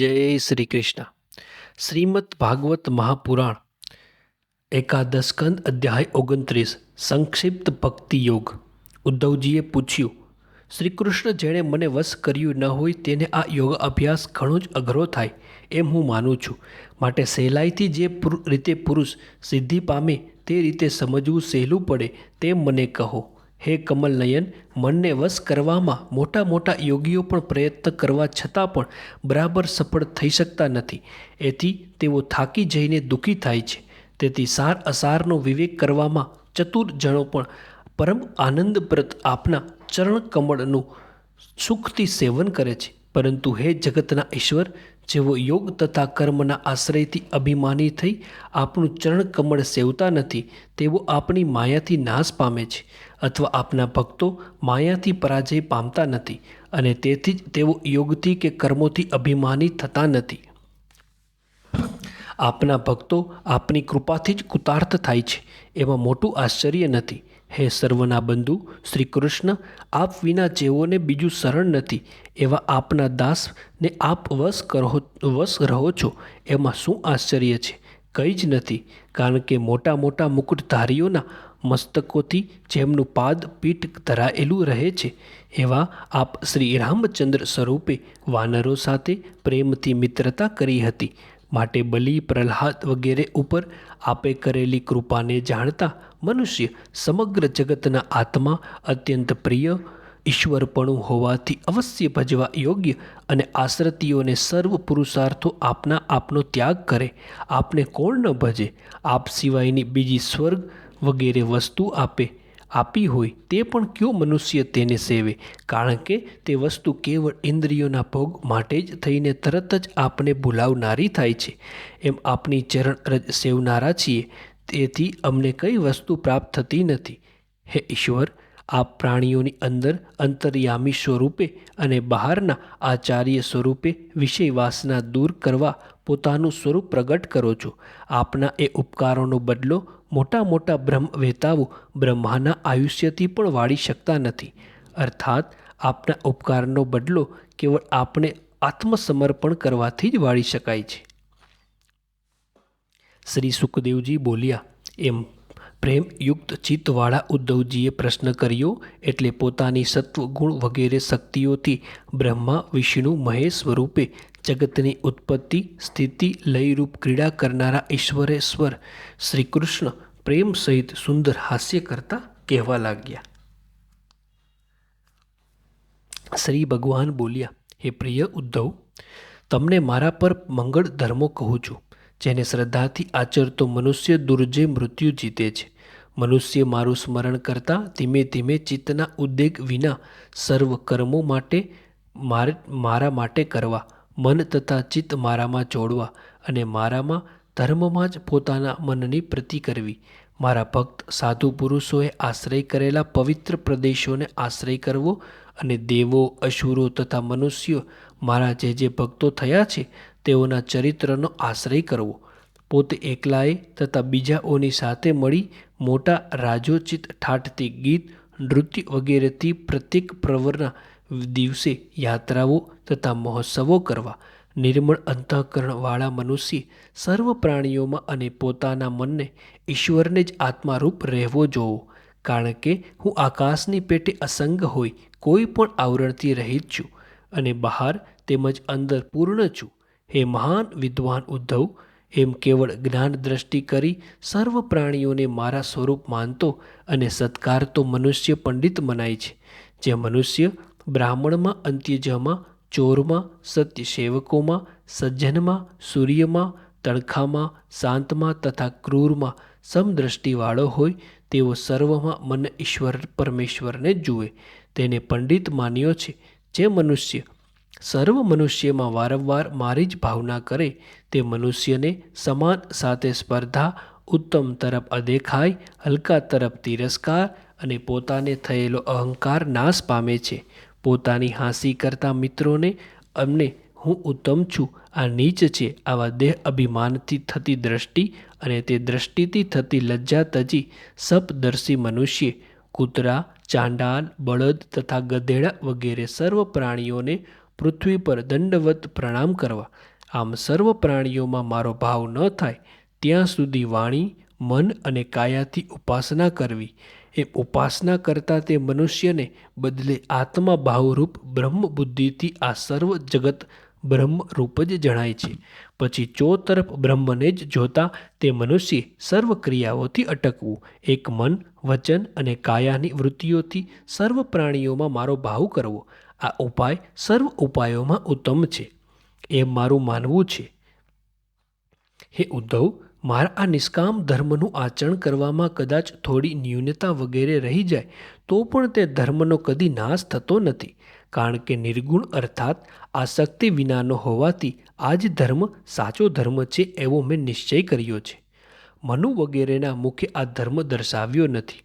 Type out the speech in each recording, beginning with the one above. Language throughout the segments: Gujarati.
જય શ્રી કૃષ્ણ શ્રીમદ ભાગવત મહાપુરાણ એકાદશ સ્કંદ અધ્યાય ઓગણત્રીસ, સંક્ષિપ્ત ભક્તિ યોગ. ઉદ્ધવજીએ પૂછ્યું, શ્રી કૃષ્ણ જેણે મને વશ કર્યું ન હોય તેને આ યોગ અભ્યાસ ઘણો જ અઘરો થાય એમ હું માનું છું. માટે સહેલાઈથી જે રીતે પુરુષ સિદ્ધિ પામે તે રીતે સમજવું સહેલું પડે તેમ મને કહો. હે કમલનયન મનને વશ કરવામાં મોટા મોટા યોગીઓ પણ પ્રયત્ન કરવા છતાં પણ બરાબર સફળ થઈ શકતા નથી. એથી તેઓ થાકી જઈને દુઃખી થાય છે. તેથી સાર અસારનો વિવેક કરવામાં ચતુર જણો પણ પરમ આનંદપ્રદ આપના ચરણ કમળનું સુખથી સેવન કરે છે. પરંતુ હે જગતના ઈશ્વર જેઓ યોગ તથા કર્મના આશ્રયથી અભિમાની થઈ, આપણું ચરણ કમળ સેવતા નથી તેઓ આપણી માયાથી નાશ પામે છે, અથવા આપના ભક્તો માયાથી પરાજય પામતા નથી, અને તેથી જ તેઓ યોગથી કે કર્મોથી અભિમાની થતા નથી. આપના ભક્તો આપની કૃપાથી જ કૃતાર્થ થાય છે, એમાં મોટું આશ્ચર્ય નથી. હે સર્વના બંધુ, શ્રી કૃષ્ણ, આપ વિના જેઓને બીજું શરણ નથી. એવા આપના દાસને આપ વશ કરો, વશ રહો છો. એમાં શું આશ્ચર્ય છે? કંઈ જ નથી. કારણ કે મોટા મોટા મુકુટધારીઓના મસ્તકોથી જેમનું પાદ પીઠ ધરાયેલું રહે છે. એવા આપ શ્રી રામચંદ્ર સ્વરૂપે વાનરો સાથે પ્રેમથી મિત્રતા કરી હતી. માટે બલિ, પ્રહલાદ વગેરે ઉપર આપે કરેલી કૃપાને જાણતા મનુષ્ય સમગ્ર જગતના આત્મા અત્યંત પ્રિય, ઈશ્વરપણું હોવાથી અવશ્ય ભજવા યોગ્ય અને આશ્રતીઓને સર્વ પુરુષાર્થો આપના આપનો ત્યાગ કરે. આપને કોણ ન ભજે? આપ સિવાયની બીજી સ્વર્ગ વગેરે વસ્તુ આપે. આપી હોય તે પણ કયો મનુષ્ય તેને સેવે? કારણ કે તે વસ્તુ કેવળ ઇન્દ્રિયોના ભોગ માટે જ થઈને તરત જ આપણે ભૂલાવનારી થાય છે. એમ આપની ચરણ સેવનારા છીએ, તેથી અમને કઈ વસ્તુ પ્રાપ્ત થતી નથી. હે ઈશ્વર, આપ પ્રાણીઓની અંદર અંતર્યામી સ્વરૂપે અને બહારના આચાર્ય સ્વરૂપે વિષય વાસના દૂર કરવા પોતાનું સ્વરૂપ પ્રગટ કરો છો. આપના એ ઉપકારોનો બદલો મોટા મોટા બ્રહ્મ વેતાવો બ્રહ્માના આયુષ્યથી પણ વાળી શકતા નથી. અર્થાત, આપના ઉપકારનો બદલો કેવળ આપણે આત્મસમર્પણ કરવાથી જ વાળી શકાય છે. શ્રી સુખદેવજી બોલ્યા, એમ પ્રેમયુક્ત ચિત્તવાળા ઉદ્ધવજીએ પ્રશ્ન કર્યો એટલે પોતાની સત્વ ગુણ વગેરે શક્તિઓથી બ્રહ્મા, વિષ્ણુ, મહેશ સ્વરૂપે જગતની ઉત્પત્તિ, સ્થિતિ, લયરૂપ ક્રીડા કરનારા ઈશ્વરેશ્વર શ્રી કૃષ્ણ પ્રેમ સહિત સુંદર હાસ્ય કરતા કહેવા લાગ્યા. શ્રી ભગવાન બોલ્યા, હે પ્રિય ઉદ્ધવ, તમને મારા પર મંગળ ધર્મો કહું છું, જેને શ્રદ્ધાથી આચરતો મનુષ્ય દુર્જય મૃત્યુ જીતે છે. મનુષ્ય મારું સ્મરણ કરતાં ધીમે ધીમે ચિત્તના ઉદ્વેગ વિના સર્વ કર્મો માટે મારા માટે કરવા મન તથા ચિત્ત મારામાં જોડવા અને મારામાં ધર્મમાં જ પોતાના મનની પ્રતિ કરવી. મારા ભક્ત, સાધુ પુરુષોએ આશ્રય કરેલા પવિત્ર પ્રદેશોને આશ્રય કરવો અને દેવો, અસુરો તથા મનુષ્યો મારા જે જે ભક્તો થયા છે તેઓના ચરિત્રનો આશ્રય કરવો. પોતે એકલાએ તથા બીજાઓની સાથે મળી મોટા રાજોચિત ઠાઠથી ગીત, નૃત્ય વગેરેથી પ્રત્યેક પ્રવરના દિવસે યાત્રાઓ તથા મહોત્સવો કરવા નિર્મળ અંતઃકરણવાળા મનુષ્ય સર્વ પ્રાણીઓમાં અને પોતાના મનને ઈશ્વરને જ આત્મારૂપ રહેવો જોવો. કારણ કે હું આકાશની પેટે અસંગ હોય કોઈ પણ આવરણથી રહિત છું અને બહાર તેમજ અંદર પૂર્ણ છું. હે મહાન વિદ્વાન ઉદ્ધવ, એમ કેવળ જ્ઞાન દ્રષ્ટિ કરી સર્વ પ્રાણીઓને મારા સ્વરૂપ માનતો અને સત્કારતો મનુષ્ય પંડિત મનાય છે. જે મનુષ્ય બ્રાહ્મણમાં અંત્યજમાં, ચોરમાં, સત્યસેવકોમાં, સજ્જનમાં, સૂર્યમાં, તણખામાં, શાંતમાં તથા ક્રૂરમાં સમદ્રષ્ટિવાળો હોય તેઓ સર્વમાં મન ઈશ્વર પરમેશ્વરને જુએ. તેને પંડિત માન્યો છે, જે મનુષ્ય સર્વ મનુષ્યમાં વારંવાર મારી જ ભાવના કરે, તે મનુષ્યને સમાન સાથે સ્પર્ધા, ઉત્તમ તરફ અદેખાય, હલકા તરફ તિરસ્કાર અને પોતાને થયેલો અહંકાર નાશ પામે છે. પોતાની હાંસી કરતા મિત્રોને અમને હું ઉત્તમ છું. આ નીચ છે. આવા દેહ અભિમાનથી થતી દ્રષ્ટિ અને તે દ્રષ્ટિથી થતી લજ્જા તજી સપદર્શી મનુષ્ય, કૂતરા ચાંડાલ બળદ તથા ગધેડા વગેરે સર્વ પ્રાણીઓને પૃથ્વી પર દંડવત પ્રણામ કરવા. આમ સર્વ પ્રાણીઓમાં મારો ભાવ ન થાય, ત્યાં સુધી વાણી, મન અને કાયાથી ઉપાસના કરવી. એ ઉપાસના કરતા તે મનુષ્યને બદલે આત્મા ભાવરૂપ બ્રહ્મ બુદ્ધિથી આ સર્વ જગત બ્રહ્મ રૂપ જ જણાય છે. પછી ચો તરફ બ્રહ્મને જ જોતા તે મનુષ્ય સર્વ ક્રિયાઓથી અટકવું. એક મન, વચન અને કાયાની વૃત્તિઓથી સર્વ પ્રાણીઓમાં મારો ભાવ કરવો. આ ઉપાય સર્વ ઉપાયોમાં ઉત્તમ છે. એમ મારું માનવું છે. હે ઉદ્ધવ મારા આ નિષ્કામ ધર્મનું આચરણ કરવામાં કદાચ થોડી ન્યૂનતા વગેરે રહી જાય, તો પણ તે ધર્મનો કદી નાશ થતો નથી. કારણ કે નિર્ગુણ અર્થાત આસક્તિ વિનાનો હોવાથી આ જ ધર્મ સાચો ધર્મ છે એવો મેં નિશ્ચય કર્યો છે. મનુ વગેરેના મુખે આ ધર્મ દર્શાવ્યો નથી.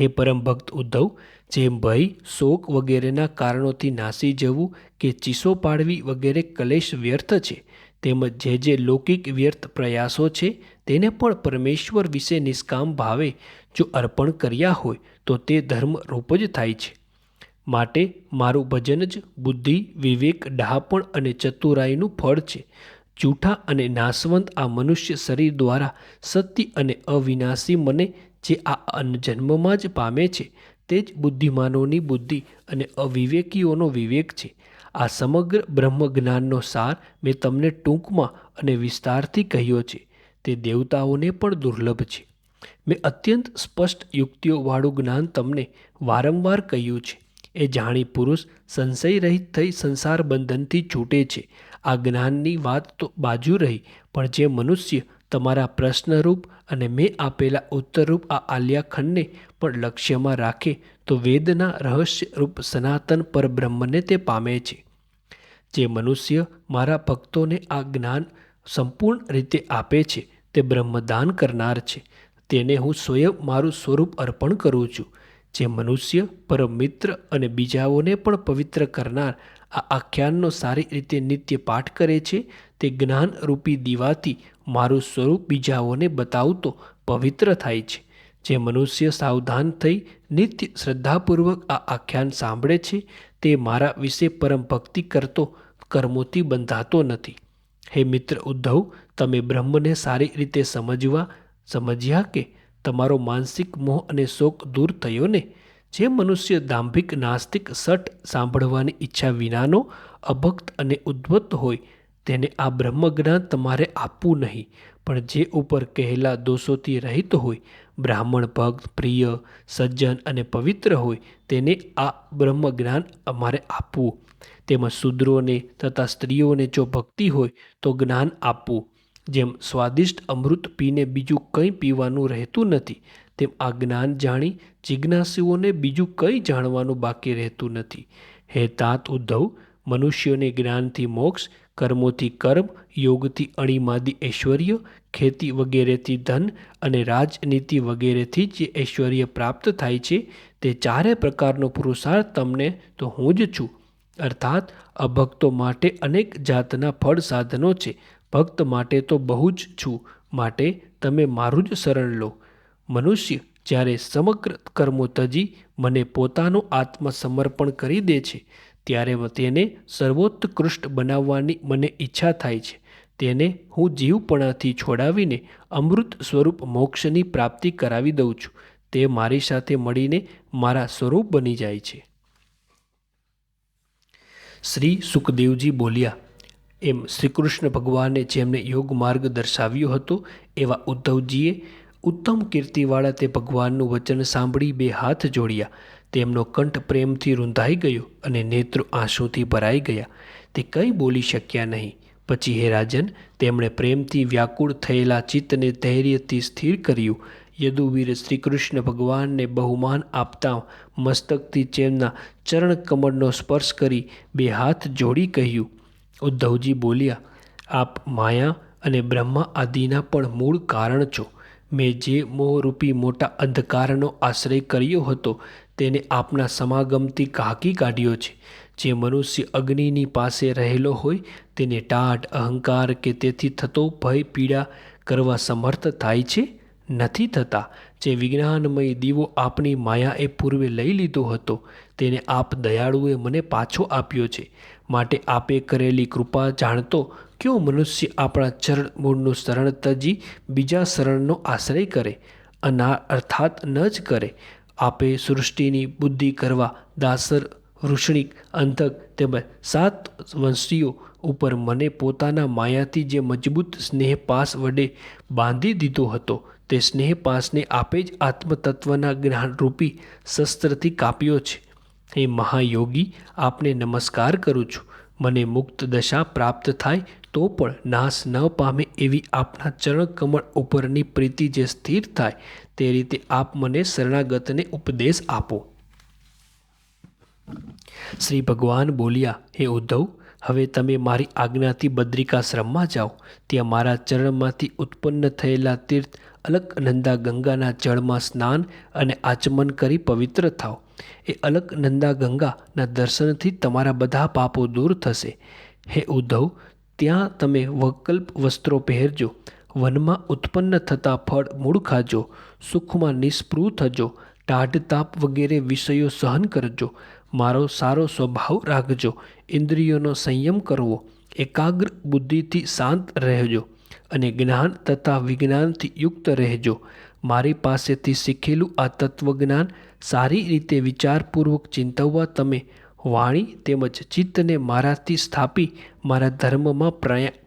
હે પરમ ભક્ત ઉદ્ધવ, જેમ ભય, શોક વગેરેના કારણોથી નાસી જવું કે ચીસો પાડવી વગેરે કલેશ વ્યર્થ છે, તેમજ જે જે લૌકિક વ્યર્થ પ્રયાસો છે તેને પણ પરમેશ્વર વિશે નિષ્કામ ભાવે જો અર્પણ કર્યા હોય, તો તે ધર્મ રૂપ જ થાય છે. માટે મારું ભજન જ બુદ્ધિ, વિવેક, ડહાપણ અને ચતુરાઈનું ફળ છે. જૂઠા અને નાશવંત આ મનુષ્ય શરીર દ્વારા સત્ય અને અવિનાશી મને જે આ જન્મમાં જ પામે છે, તે જ બુદ્ધિમાનોની બુદ્ધિ અને અવિવેકીઓનો વિવેક છે. આ સમગ્ર બ્રહ્મ જ્ઞાનનો સાર મેં તમને ટૂંકમાં અને વિસ્તારથી કહ્યો છે. તે દેવતાઓને પણ દુર્લભ છે. મેં અત્યંત સ્પષ્ટ યુક્તિઓવાળું જ્ઞાન તમને વારંવાર કહ્યું છે. એ જાણી પુરુષ સંશય રહિત થઈ સંસાર બંધનથી છૂટે છે. આ જ્ઞાનની વાત તો બાજુ રહી, પણ જે મનુષ્ય તમારા પ્રશ્નરૂપ અને મેં આપેલા ઉત્તરરૂપ આ આલ્યાખંડને પણ લક્ષ્યમાં રાખે, તો વેદના રહસ્યરૂપ સનાતન પરબ્રહ્મને તે પામે છે. જે મનુષ્ય મારા ભક્તોને આ જ્ઞાન સંપૂર્ણ રીતે આપે છે તે બ્રહ્મદાન કરનાર છે. તેને હું સ્વયં મારું સ્વરૂપ અર્પણ કરું છું. જે મનુષ્ય પરમ મિત્ર અને બીજાઓને પણ પવિત્ર કરનાર, આ આખ્યાનનો સારી રીતે નિત્ય પાઠ કરે છે, તે જ્ઞાનરૂપી દીવાથી મારું સ્વરૂપ બીજાઓને બતાવતો પવિત્ર થાય છે. જે મનુષ્ય સાવધાન થઈ નિત્ય શ્રદ્ધાપૂર્વક આ આખ્યાન સાંભળે છે, તે મારા વિશે પરમ ભક્તિ કરતો કર્મોથી બંધાતો નથી. હે મિત્ર ઉદ્ધવ, તમે બ્રહ્મને સારી રીતે સમજવા, સમજ્યા કે તમારો માનસિક મોહ અને શોક દૂર થયો ને? જે મનુષ્ય દાંભિક, નાસ્તિક, સટ સાંભળવાની ઈચ્છા વિનાનો અભક્ત અને ઉદ્ધત હોય, તેને આ બ્રહ્મજ્ઞાન તમારે આપવું નહીં. પણ જે ઉપર કહેલા દોષોથી રહિત હોય, બ્રાહ્મણ ભક્ત, પ્રિય, સજ્જન અને પવિત્ર હોય, તેને આ બ્રહ્મજ્ઞાન અમારે આપવું. તેમજ શૂદ્રોને તથા સ્ત્રીઓને જો ભક્તિ હોય, તો જ્ઞાન આપવું. જેમ સ્વાદિષ્ટ અમૃત પીને બીજું કંઈ પીવાનું રહેતું નથી, તેમ આ જ્ઞાન જાણી જિજ્ઞાસુઓને બીજું કંઈ જાણવાનું બાકી રહેતું નથી. હે તાત ઉદ્ધવ, મનુષ્યોને જ્ઞાનથી મોક્ષ, કર્મોથી કર્મ, યોગથી અણીમાદી ઐશ્વર્ય, ખેતી વગેરેથી ધન અને રાજનીતિ વગેરેથી જે ઐશ્વર્ય પ્રાપ્ત થાય છે, તે ચારે પ્રકારનો પુરુષાર્થ તમને, તો હું જ છું. અર્થાત અભક્તો માટે અનેક જાતના ફળ સાધનો છે. ભક્ત માટે તો બહુ જ છું, માટે તમે મારું જ શરણ લો. મનુષ્ય જ્યારે સમગ્ર કર્મો તજી મને પોતાનું આત્મસમર્પણ કરી દે છે, ત્યારે તેને સર્વોત્કૃષ્ટ બનાવવાની મને ઈચ્છા થાય છે. તેને હું જીવપણાથી છોડાવીને અમૃત સ્વરૂપ મોક્ષની પ્રાપ્તિ કરાવી દઉં છું. તે મારી સાથે મળીને મારા સ્વરૂપ બની જાય છે. શ્રી સુખદેવજી બોલ્યા, એમ શ્રીકૃષ્ણ ભગવાને જેમને યોગ માર્ગ દર્શાવ્યો હતો, એવા ઉદ્ધવજીએ ઉત્તમ કીર્તિવાળા તે ભગવાનનું વચન સાંભળી બે હાથ જોડ્યા. તેમનો કંઠ પ્રેમથી રૂંધાઈ ગયો અને નેત્રો આંસુથી ભરાઈ ગયા. તે કંઈ બોલી શક્યા નહીં. પછી હે રાજન, તેમણે પ્રેમથી વ્યાકુળ થયેલા ચિત્તને ધૈર્યથી સ્થિર કર્યું. યદુવીર શ્રીકૃષ્ણ ભગવાનને બહુમાન આપતા મસ્તકથી તેમના ચરણ કમળનો સ્પર્શ કરી બે હાથ જોડી કહ્યું. ઉદ્ધવજી બોલ્યા, આપ માયા અને બ્રહ્મા આદિના પણ મૂળ કારણ છો. મેં જે મોહરૂપી મોટા અંધકારનો આશ્રય કર્યો હતો તેને આપના સમાગમથી કાકી કાઢ્યો છે. જે મનુષ્ય અગ્નિની પાસે રહેલો હોય તેને ટાઢ અહંકાર કે તેથી થતો ભય પીડા કરવા સમર્થ થાય છે? નથી થતા. જે વિજ્ઞાનમય દીવો આપની માયાએ પૂર્વે લઈ લીધો હતો, તેને આપ દયાળુએ મને પાછો આપ્યો છે. માટે આપે કરેલી કૃપા જાણતો કયો મનુષ્ય આપણા ચરણ મૂળનું શરણ તજી બીજા શરણનો આશ્રય કરે? અના અર્થાત ન જ કરે. આપે સૃષ્ટિની બુદ્ધિ કરવા દાસર વૃષણિક અંધક તેમજ સાત વંશીઓ ઉપર મને પોતાના માયાથી જે મજબૂત સ્નેહપાસ વડે બાંધી દીધો હતો તે સ્નેહપાસને આપે જ આત્મતત્વના જ્ઞાનરૂપી શસ્ત્રથી કાપ્યો છે. હે મહાયોગી, આપને નમસ્કાર કરું છું. મને મુક્ત દશા પ્રાપ્ત થાય તો પણ નાશ ન પામે એવી આપના ચરણ કમળ ઉપરની પ્રીતિ જે સ્થિર થાય તે રીતે આપ મને શરણાગતને ઉપદેશ આપો. શ્રી ભગવાન બોલ્યા, હે ઉદ્ધવ, હવે તમે મારી આજ્ઞાથી બદ્રિકાશ્રમમાં જાઓ. ત્યાં મારા ચરણમાંથી ઉત્પન્ન થયેલા તીર્થ અલકનંદા ગંગાના જળમાં સ્નાન અને આચમન કરી પવિત્ર થાઓ એ અલકનંદા ગંગાના દર્શનથી તમારા બધા પાપો દૂર થશે. હે ઉદ્ધવ, ત્યાં તમે વકલ્પ વસ્ત્રો પહેરજો, વનમાં ઉત્પન્ન થતા ફળ મૂળ ખાજો, સુખમાં નિષ્પૃહ થજો, ટાઢ તાપ વગેરે વિષયો સહન કરજો, મારો સારો સ્વભાવ રાખજો, ઇન્દ્રિયોનો સંયમ કરવો, એકાગ્ર બુદ્ધિથી શાંત રહેજો. અને જ્ઞાન તથા વિજ્ઞાનથી યુક્ત રહેજો. મારી પાસેથી શીખેલું આ તત્વજ્ઞાન સારી રીતે વિચારપૂર્વક ચિંતવવા તમે વાણી તેમજ ચિત્તને મારાથી સ્થાપી મારા ધર્મમાં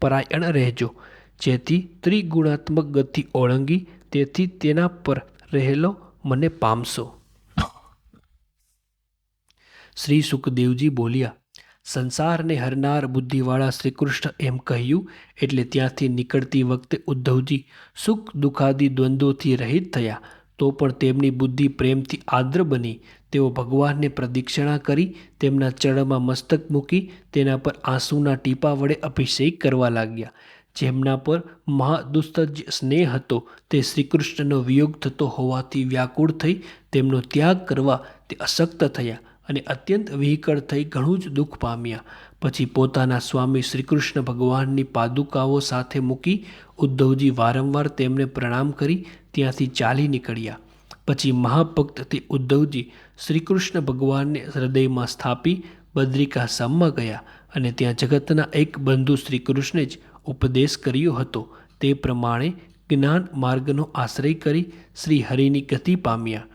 પરાયણ રહેજો. જેથી ત્રિગુણાત્મક ગતિ ઓળંગી તેથી તેના પર રહેલો મને પામશો. શ્રી સુખદેવજી બોલ્યા સંસારને હરનાર બુદ્ધિવાળા શ્રીકૃષ્ણ એમ કહ્યું એટલે ત્યાંથી નીકળતી વખતે ઉદ્ધવજી સુખ દુઃખાદી દ્વંદ્વોથી રહિત થયા. તો પણ તેમની બુદ્ધિ પ્રેમથી આદ્ર બની. તેઓ ભગવાનને પ્રદક્ષિણા કરી, તેમના ચરણમાં મસ્તક મૂકી, તેના પર આંસુના ટીપા વડે અભિષેક કરવા લાગ્યા. જેમના પર મહાદુસ્તજ સ્નેહ હતો. તે શ્રીકૃષ્ણનો વિયોગ થતો હોવાથી વ્યાકુળ થઈ તેમનો ત્યાગ કરવા તે અશક્ત થયા. અને અત્યંત વિહિકળ થઈ ઘણું જ દુઃખ પામ્યા. પછી પોતાના સ્વામી શ્રીકૃષ્ણ ભગવાનની પાદુકાઓ સાથે મૂકી ઉદ્ધવજી વારંવાર તેમને પ્રણામ કરી ત્યાંથી ચાલી નીકળ્યા. પછી મહાભક્ત તે ઉદ્ધવજી શ્રીકૃષ્ણ ભગવાનને હૃદયમાં સ્થાપી બદ્રિકાશ્રમમાં ગયા અને ત્યાં જગતના એક બંધુ શ્રીકૃષ્ણે જ ઉપદેશ કર્યો હતો. તે પ્રમાણે જ્ઞાન માર્ગનો આશ્રય કરી શ્રી હરિની ગતિ પામ્યા.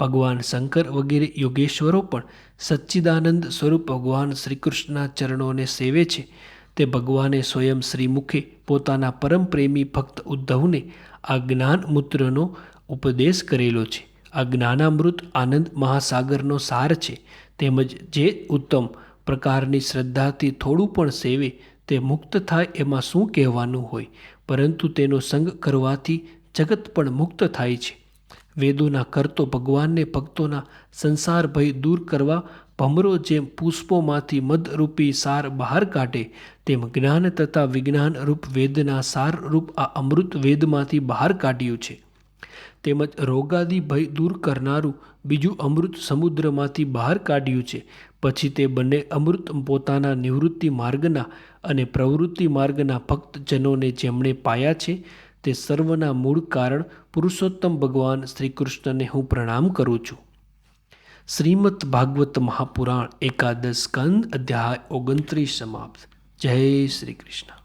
ભગવાન શંકર વગેરે યોગેશ્વરો પણ સચ્ચિદાનંદ સ્વરૂપ ભગવાન શ્રીકૃષ્ણના ચરણોને સેવે છે. તે ભગવાને સ્વયં શ્રીમુખે પોતાના પરમ પ્રેમી ભક્ત ઉદ્ધવને આ જ્ઞાનમૂત્રનો ઉપદેશ કરેલો છે. આ જ્ઞાનામૃત આનંદ મહાસાગરનો સાર છે. તેમજ જે ઉત્તમ પ્રકારની શ્રદ્ધાથી થોડું પણ સેવે તે મુક્ત થાય એમાં શું કહેવાનું હોય? પરંતુ તેનો સંગ કરવાથી જગત પણ મુક્ત થાય છે. વેદોના કરતો ભગવાનને ભક્તોના સંસાર ભય દૂર કરવા ભમરો જેમ પુષ્પોમાંથી મદરૂપી સાર બહાર કાઢે, તેમ જ્ઞાન તથા વિજ્ઞાન રૂપ વેદના સાર રૂપ આ અમૃત વેદમાંથી બહાર કાઢ્યું છે. તેમજ રોગાદી ભય દૂર કરનારું બીજું અમૃત સમુદ્રમાંથી બહાર કાઢ્યું છે. પછી તે બંને અમૃત પોતાના નિવૃત્તિ માર્ગના અને પ્રવૃત્તિ માર્ગના ભક્તજનોને જેમણે પાયા છે તે સર્વના મૂળ કારણ પુરુષોત્તમ ભગવાન શ્રી કૃષ્ણને હું પ્રણામ કરું છું. શ્રીમદ ભાગવત મહાપુરાણ એકાદશ સ્કંદ અધ્યાય ઓગણત્રીસ સમાપ્ત. જય શ્રી કૃષ્ણ